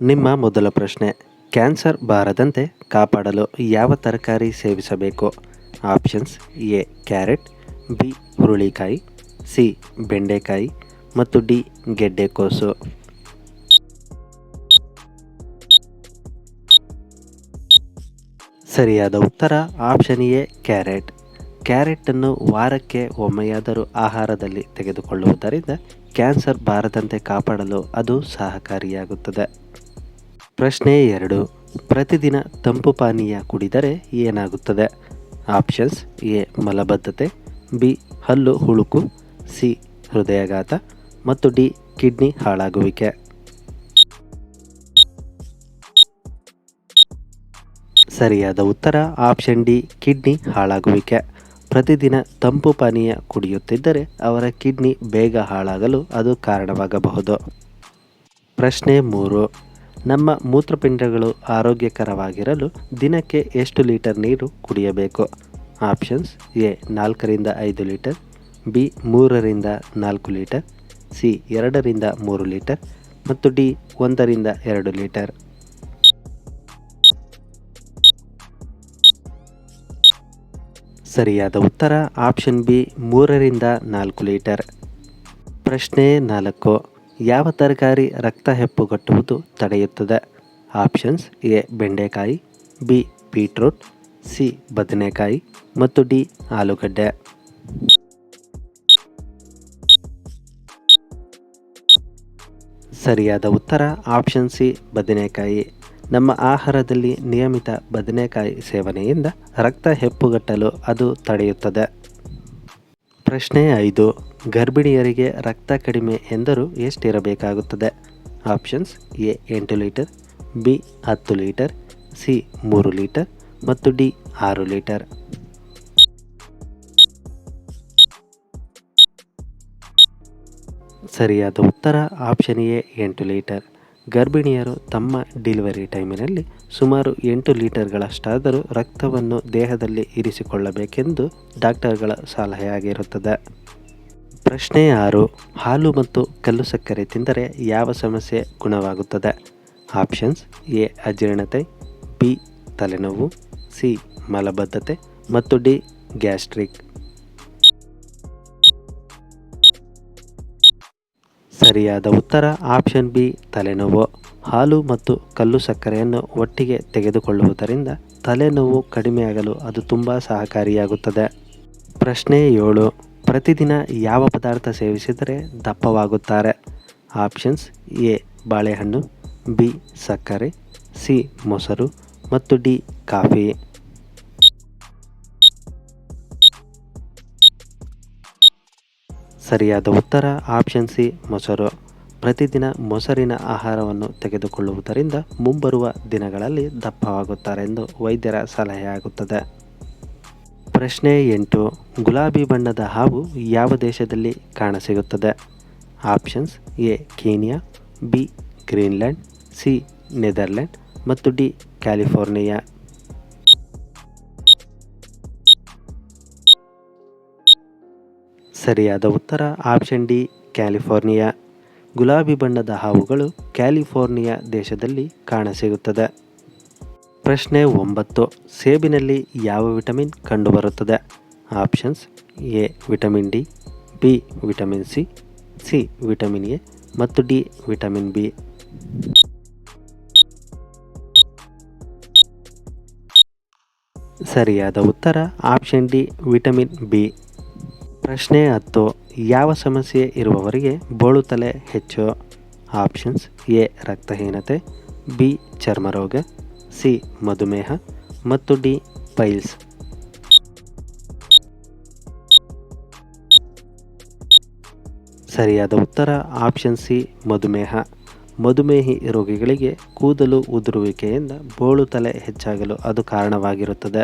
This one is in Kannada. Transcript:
ನಿಮ್ಮ ಮೊದಲ ಪ್ರಶ್ನೆ, ಕ್ಯಾನ್ಸರ್ ಬಾರದಂತೆ ಕಾಪಾಡಲು ಯಾವ ತರಕಾರಿ ಸೇವಿಸಬೇಕು? ಆಪ್ಷನ್ಸ್, ಎ, ಕ್ಯಾರೆಟ್, ಬಿ, ಹುರುಳಿಕಾಯಿ, ಸಿ, ಬೆಂಡೆಕಾಯಿ ಮತ್ತು ಡಿ, ಗೆಡ್ಡೆಕೋಸು. ಸರಿಯಾದ ಉತ್ತರ, ಆಪ್ಷನ್ ಎ, ಕ್ಯಾರೆಟ್. ಕ್ಯಾರೆಟನ್ನು ವಾರಕ್ಕೆ ಒಮ್ಮೆಯಾದರೂ ಆಹಾರದಲ್ಲಿ ತೆಗೆದುಕೊಳ್ಳುವುದರಿಂದ ಕ್ಯಾನ್ಸರ್ ಬಾರದಂತೆ ಕಾಪಾಡಲು ಅದು ಸಹಕಾರಿಯಾಗುತ್ತದೆ. ಪ್ರಶ್ನೆ ಎರಡು. ಪ್ರತಿದಿನ ತಂಪು ಪಾನೀಯ ಕುಡಿದರೆ ಏನಾಗುತ್ತದೆ? Options A. ಮಲಬದ್ಧತೆ, ಬಿ. ಹಲ್ಲು ಹುಳುಕು, ಸಿ. ಹೃದಯಾಘಾತ, ಮತ್ತು ಡಿ. ಕಿಡ್ನಿ ಹಾಳಾಗುವಿಕೆ. ಸರಿಯಾದ ಉತ್ತರ, ಆಪ್ಷನ್ ಡಿ. ಕಿಡ್ನಿ ಹಾಳಾಗುವಿಕೆ. ಪ್ರತಿದಿನ ತಂಪು ಪಾನೀಯ ಕುಡಿಯುತ್ತಿದ್ದರೆ ಅವರ ಕಿಡ್ನಿ ಬೇಗ ಹಾಳಾಗಲು ಅದು ಕಾರಣವಾಗಬಹುದು. ಪ್ರಶ್ನೆ ಮೂರು. ನಮ್ಮ ಮೂತ್ರಪಿಂಡಗಳು ಆರೋಗ್ಯಕರವಾಗಿರಲು ದಿನಕ್ಕೆ ಎಷ್ಟು ಲೀಟರ್ ನೀರು ಕುಡಿಯಬೇಕು? ಆಪ್ಷನ್ಸ್ ಎ, ನಾಲ್ಕರಿಂದ ಐದು ಲೀಟರ್, ಬಿ, ಮೂರರಿಂದ ನಾಲ್ಕು ಲೀಟರ್, ಸಿ, ಎರಡರಿಂದ ಮೂರು ಲೀಟರ್ ಮತ್ತು ಡಿ, ಒಂದರಿಂದ ಎರಡು ಲೀಟರ್. ಸರಿಯಾದ ಉತ್ತರ ಆಪ್ಷನ್ ಬಿ, ಮೂರರಿಂದ ನಾಲ್ಕು ಲೀಟರ್. ಪ್ರಶ್ನೆ ನಾಲ್ಕು. ಯಾವ ತರಕಾರಿ ರಕ್ತ ಹೆಪ್ಪುಗಟ್ಟುವುದು ತಡೆಯುತ್ತದೆ? ಆಪ್ಷನ್ಸ್ ಎ, ಬೆಂಡೆಕಾಯಿ, ಬಿ, ಬೀಟ್ರೂಟ್, ಸಿ, ಬದನೆಕಾಯಿ ಮತ್ತು ಡಿ, ಆಲೂಗಡ್ಡೆ. ಸರಿಯಾದ ಉತ್ತರ ಆಪ್ಷನ್ ಸಿ, ಬದನೆಕಾಯಿ. ನಮ್ಮ ಆಹಾರದಲ್ಲಿ ನಿಯಮಿತ ಬದನೆಕಾಯಿ ಸೇವನೆಯಿಂದ ರಕ್ತ ಹೆಪ್ಪುಗಟ್ಟಲು ಅದು ತಡೆಯುತ್ತದೆ. ಪ್ರಶ್ನೆ ಐದು. ಗರ್ಭಿಣಿಯರಿಗೆ ರಕ್ತ ಕಡಿಮೆ ಎಂದರೂ ಎಷ್ಟಿರಬೇಕಾಗುತ್ತದೆ? ಆಪ್ಷನ್ಸ್ ಎ, ಎಂಟು ಲೀಟರ್, ಬಿ, ಹತ್ತು ಲೀಟರ್, ಸಿ, ಮೂರು ಲೀಟರ್ ಮತ್ತು ಡಿ, ಆರು ಲೀಟರ್. ಸರಿಯಾದ ಉತ್ತರ ಆಪ್ಷನ್ ಎ, ಎಂಟು ಲೀಟರ್. ಗರ್ಭಿಣಿಯರು ತಮ್ಮ ಡೆಲಿವರಿ ಟೈಮಿನಲ್ಲಿ ಸುಮಾರು ಎಂಟು ಲೀಟರ್ಗಳಷ್ಟಾದರೂ ರಕ್ತವನ್ನು ದೇಹದಲ್ಲಿ ಇರಿಸಿಕೊಳ್ಳಬೇಕೆಂದು ಡಾಕ್ಟರ್ಗಳ ಸಲಹೆಯಾಗಿರುತ್ತದೆ ಪ್ರಶ್ನೆ ಆರು, ಹಾಲು ಮತ್ತು ಕಲ್ಲು ಸಕ್ಕರೆ ತಿಂದರೆ ಯಾವ ಸಮಸ್ಯೆ ಗುಣವಾಗುತ್ತದೆ? ಆಪ್ಷನ್ಸ್, ಎ, ಅಜೀರ್ಣತೆ, ಬಿ, ತಲೆನೋವು, ಸಿ, ಮಲಬದ್ಧತೆ ಮತ್ತು ಡಿ, ಗ್ಯಾಸ್ಟ್ರಿಕ್. ಸರಿಯಾದ ಉತ್ತರ, ಆಪ್ಷನ್ ಬಿ, ತಲೆನೋವು. ಹಾಲು ಮತ್ತು ಕಲ್ಲು ಸಕ್ಕರೆಯನ್ನು ಒಟ್ಟಿಗೆ ತೆಗೆದುಕೊಳ್ಳುವುದರಿಂದ ತಲೆನೋವು ಕಡಿಮೆಯಾಗಲು ಅದು ತುಂಬ ಸಹಕಾರಿಯಾಗುತ್ತದೆ. ಪ್ರಶ್ನೆ ಏಳು ಪ್ರತಿದಿನ ಯಾವ ಪದಾರ್ಥ ಸೇವಿಸಿದರೆ ದಪ್ಪವಾಗುತ್ತಾರೆ? ಆಪ್ಷನ್ಸ್ ಎ, ಬಾಳೆಹಣ್ಣು, ಬಿ, ಸಕ್ಕರೆ, ಸಿ, ಮೊಸರು ಮತ್ತು ಡಿ, ಕಾಫಿ. ಸರಿಯಾದ ಉತ್ತರ ಆಪ್ಷನ್ ಸಿ, ಮೊಸರು. ಪ್ರತಿದಿನ ಮೊಸರಿನ ಆಹಾರವನ್ನು ತೆಗೆದುಕೊಳ್ಳುವುದರಿಂದ ಮುಂಬರುವ ದಿನಗಳಲ್ಲಿ ದಪ್ಪವಾಗುತ್ತಾರೆಂದು ವೈದ್ಯರ ಸಲಹೆಯಾಗುತ್ತದೆ. ಪ್ರಶ್ನೆ ಎಂಟು, ಗುಲಾಬಿ ಬಣ್ಣದ ಹಾವು ಯಾವ ದೇಶದಲ್ಲಿ ಕಾಣಸಿಗುತ್ತದೆ? Options, A, Kenya, B, Greenland, C, Netherland ಮತ್ತು ಡಿ, ಕ್ಯಾಲಿಫೋರ್ನಿಯಾ. ಸರಿಯಾದ ಉತ್ತರ, ಆಪ್ಷನ್ ಡಿ, ಕ್ಯಾಲಿಫೋರ್ನಿಯಾ. ಗುಲಾಬಿ ಬಣ್ಣದ ಹಾವುಗಳು ಕ್ಯಾಲಿಫೋರ್ನಿಯಾ ದೇಶದಲ್ಲಿ ಕಾಣಸಿಗುತ್ತದೆ. ಪ್ರಶ್ನೆ ಒಂಬತ್ತು. ಸೇಬಿನಲ್ಲಿ ಯಾವ ವಿಟಮಿನ್ ಕಂಡುಬರುತ್ತದೆ? Options A, vitamin D, B, vitamin C C, vitamin A ಮತ್ತು ಡಿ, ವಿಟಮಿನ್ ಬಿ. ಸರಿಯಾದ ಉತ್ತರ ಆಪ್ಷನ್ ಡಿ, ವಿಟಮಿನ್ ಬಿ. ಪ್ರಶ್ನೆ ಹತ್ತು. ಯಾವ ಸಮಸ್ಯೆ ಇರುವವರಿಗೆ ಬೋಳುತಲೆ ಹೆಚ್ಚು? ಆಪ್ಷನ್ಸ್ ಎ, ರಕ್ತಹೀನತೆ, ಬಿ, ಚರ್ಮರೋಗ ಸಿ ಮಧುಮೇಹ ಮತ್ತು ಡಿ ಪೈಲ್ಸ್. ಸರಿಯಾದ ಉತ್ತರ ಆಪ್ಷನ್ ಸಿ ಮಧುಮೇಹ. ಮಧುಮೇಹಿ ರೋಗಿಗಳಿಗೆ ಕೂದಲು ಉದುರುವಿಕೆಯಿಂದ ಬೋಳು ತಲೆ ಹೆಚ್ಚಾಗಲು ಅದು ಕಾರಣವಾಗಿರುತ್ತದೆ.